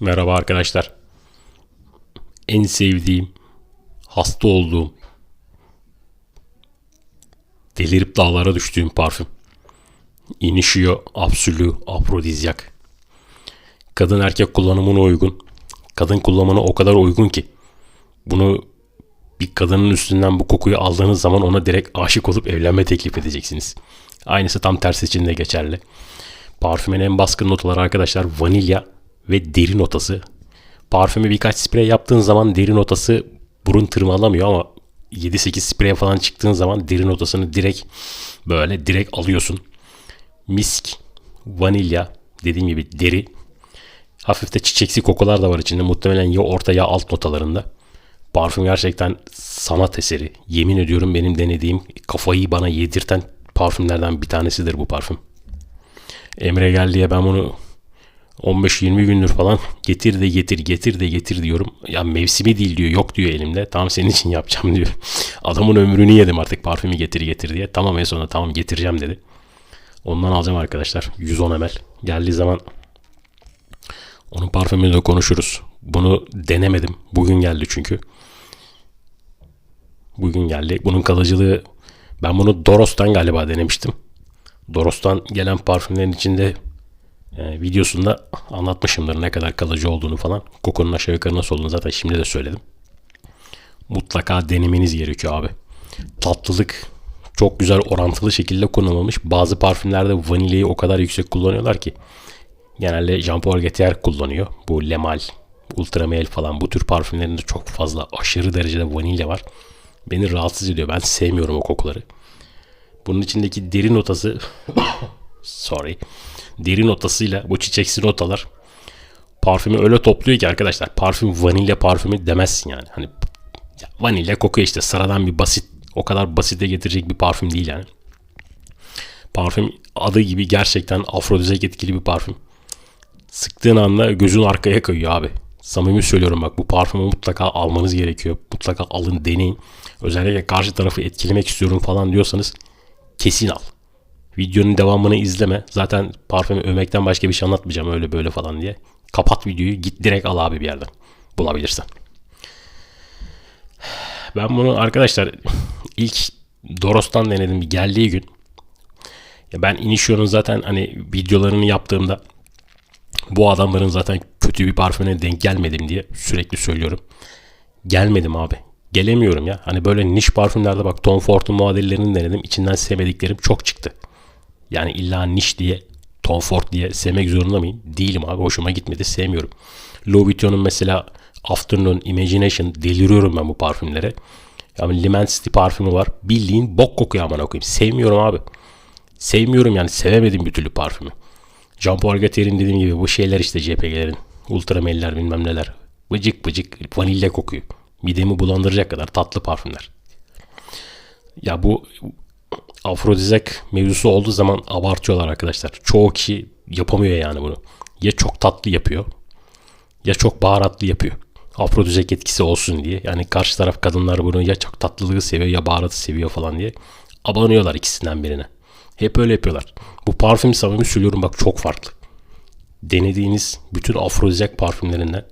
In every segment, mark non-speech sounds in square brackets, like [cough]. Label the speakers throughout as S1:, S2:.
S1: Merhaba arkadaşlar. En sevdiğim, hasta olduğum, delirip dağlara düştüğüm parfüm. Initio Absolu Afrodizyak. Kadın erkek kullanımına uygun. Kadın kullanımına o kadar uygun ki. Bunu bir kadının üstünden bu kokuyu aldığınız zaman ona direkt aşık olup evlenme teklif edeceksiniz. Aynısı tam tersi için de geçerli. Parfümün en baskın notaları arkadaşlar vanilya ve deri notası. Parfümü birkaç sprey yaptığın zaman deri notası burun tırmalamıyor ama 7-8 sprey falan çıktığın zaman deri notasını direkt böyle direkt alıyorsun. Misk, vanilya, dediğim gibi deri. Hafif de çiçeksi kokular da var içinde. Muhtemelen ya orta ya alt notalarında. Parfüm gerçekten sanat eseri. Yemin ediyorum benim denediğim kafayı bana yedirten parfümlerden bir tanesidir bu parfüm. Emre gel diye ben bunu 15-20 gündür falan getir de getir getir de getir diyorum. Ya mevsimi değil diyor yok diyor elimde. Tamam senin için yapacağım diyor. [laughs] Adamın ömrünü yedim artık parfümü getir getir diye. Tamam en sonunda tamam getireceğim dedi. Ondan alacağım arkadaşlar. 110 ml. Geldiği zaman onun parfümünü de konuşuruz. Bunu denemedim. Bugün geldi çünkü. Bugün geldi. Bunun kalıcılığı ben bunu Doros'tan galiba denemiştim. Doros'tan gelen parfümlerin içinde e, videosunda anlatmışımdır ne kadar kalıcı olduğunu falan. Kokunun aşağı yukarı nasıl olduğunu zaten şimdi de söyledim. Mutlaka denemeniz gerekiyor abi. Tatlılık çok güzel orantılı şekilde kullanılmış. Bazı parfümlerde vanilyayı o kadar yüksek kullanıyorlar ki. Genelde Jean Paul Gaultier kullanıyor. Bu Lemal, Ultramel falan bu tür parfümlerinde çok fazla aşırı derecede vanilya var. Beni rahatsız ediyor. Ben sevmiyorum o kokuları. Bunun içindeki deri notası [coughs] sorry. Deri notasıyla bu çiçeksi notalar parfümü öyle topluyor ki arkadaşlar parfüm vanilya parfümü demezsin yani. Hani ya vanilya kokuyor işte sıradan bir basit o kadar basite getirecek bir parfüm değil yani. Parfüm adı gibi gerçekten afrodizyak etkili bir parfüm. Sıktığın anda gözün arkaya kayıyor abi. Samimi söylüyorum bak bu parfümü mutlaka almanız gerekiyor. Mutlaka alın deneyin. Özellikle karşı tarafı etkilemek istiyorum falan diyorsanız kesin al. Videonun devamını izleme. Zaten parfümü övmekten başka bir şey anlatmayacağım öyle böyle falan diye. Kapat videoyu git direkt al abi bir yerden. Bulabilirsen. Ben bunu arkadaşlar [laughs] ilk Doros'tan denedim bir geldiği gün. Ya ben Initio'nun zaten hani videolarını yaptığımda bu adamların zaten kötü bir parfümüne denk gelmedim diye sürekli söylüyorum. Gelmedim abi. Gelemiyorum ya. Hani böyle niş parfümlerde bak Tom Ford'un modellerini denedim. İçinden sevmediklerim çok çıktı. Yani illa niş diye Tom Ford diye sevmek zorunda mıyım? Değilim abi. Hoşuma gitmedi. Sevmiyorum. Louis Vuitton'un mesela Afternoon, Imagination deliriyorum ben bu parfümlere. Yani Lemon City parfümü var. Bildiğin bok kokuyor aman okuyayım. Sevmiyorum abi. Sevmiyorum yani. Sevemedim bir türlü parfümü. Jean Paul Gaultier'in dediğim gibi bu şeyler işte JPG'lerin. Ultramel'ler bilmem neler. Bıcık bıcık vanilya kokuyor. Midemi bulandıracak kadar tatlı parfümler. Ya bu afrodizyak mevzusu olduğu zaman abartıyorlar arkadaşlar. Çoğu kişi yapamıyor yani bunu. Ya çok tatlı yapıyor ya çok baharatlı yapıyor. Afrodizyak etkisi olsun diye. Yani karşı taraf kadınlar bunu ya çok tatlılığı seviyor ya baharatı seviyor falan diye. Abanıyorlar ikisinden birine. Hep öyle yapıyorlar. Bu parfüm samimi söylüyorum bak çok farklı. Denediğiniz bütün afrodizyak parfümlerinden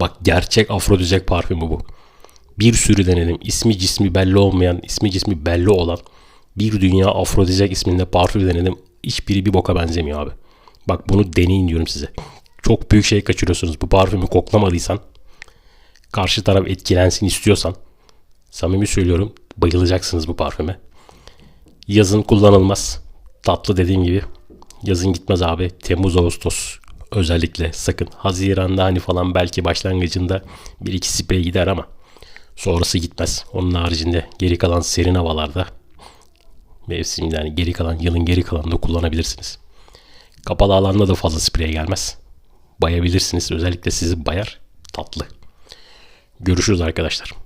S1: bak gerçek afrodizyak parfümü bu. Bir sürü denedim. İsmi cismi belli olmayan, ismi cismi belli olan bir dünya afrodizyak isminde parfüm denedim. Hiçbiri bir boka benzemiyor abi. Bak bunu deneyin diyorum size. Çok büyük şey kaçırıyorsunuz. Bu parfümü koklamadıysan, karşı taraf etkilensin istiyorsan, samimi söylüyorum bayılacaksınız bu parfüme. Yazın kullanılmaz. Tatlı dediğim gibi. Yazın gitmez abi. Temmuz, Ağustos özellikle sakın. Haziran'da hani falan belki başlangıcında bir iki sprey gider ama sonrası gitmez. Onun haricinde geri kalan serin havalarda mevsim yani geri kalan yılın geri kalanında kullanabilirsiniz. Kapalı alanda da fazla sprey gelmez. Bayabilirsiniz. Özellikle sizi bayar. Tatlı. Görüşürüz arkadaşlar.